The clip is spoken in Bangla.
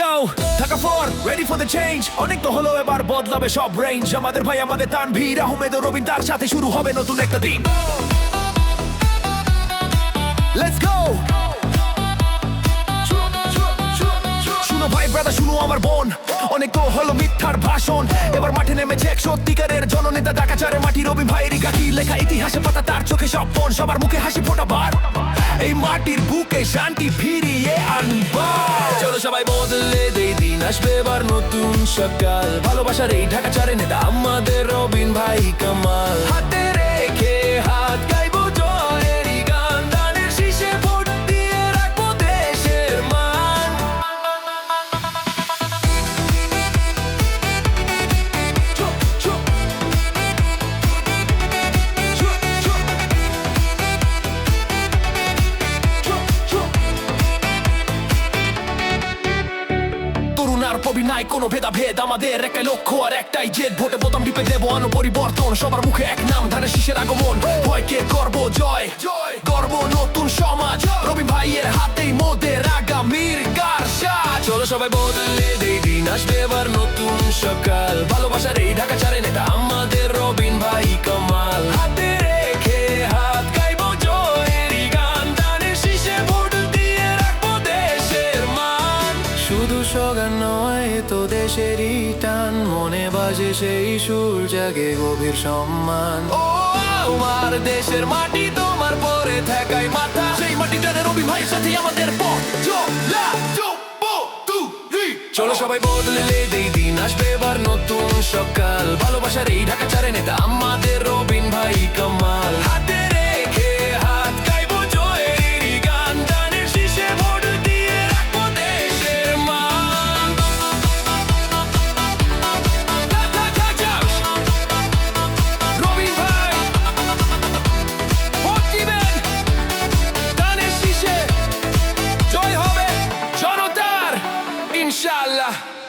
Yo, Dhaka for ready for the change অনেক তো হলো এবার বদলাবে সব রেঞ্জ আমাদের ভাই আমাদের তানভীর আহমেদ রবিন তার সাথে শুরু হবে নতুন একটা দিন। লেটস গো শুনো ভাই ব্রাদার শুনো আমার বোন। অনেক তো হলো মিথ্যার ভাষণ। এবার মাঠে নেমেছে এক সত্যিকারের জননেতা ডাকাচারে মাটি রবি ভাইয়েরই গাকি লেখা ইতিহাসে পাতা তার চোখে সব বোন। সবার মুখে হাসি ফোটাবার। এই মাটির বুকে শান্তি ফিরিয়ে আনবার চলো সবাই বদলে দেই দিন, আসবে এবার নতুন সকাল। ভালোবাসার এই ঢাকা চারে নেতা আমাদের নাই, কোনো ভেদাভেদ। আমাদের একটাই লক্ষ্য আর একটাই জেদ। ভোটে বোতাম টিপে দেবো আনো পরিবর্তন সবার মুখে এক নাম ধানের শীষের আগমন। ভয়কে গর্ব, জয় জয়। গর্ব, নতুন সমাজ। রবি ভাইয়ের হাতেই মোদের আগামীর কারসা চলো সবাই বদলে দেই দিন, আসবে এবার নতুন সকাল। ভালোবাসার এই ঢাকা চারে নেতা আমাদের রবিন ভাই কামাল। হাতে রেখে হাত গাইবো জয়েরই গান। শীষে ভোট দিয়ে দেশের মান। শুধু সগান তো দেশেরই টান মনে বাজে সেই সুর, জাগে গভীর সম্মান। ও আমার দেশের মাটি, তোমার পরে থাকাই মাথা। সেই মাটি টানে রবি ভাইয়ের সাথে আমাদের চলা সবাই বদলে দেই দিন, আসবে এবার নতুন সকাল। ভালোবাসার এই ঢাকা চারে নেতা আমাদের রবিন ভাই কামাল Inshallah.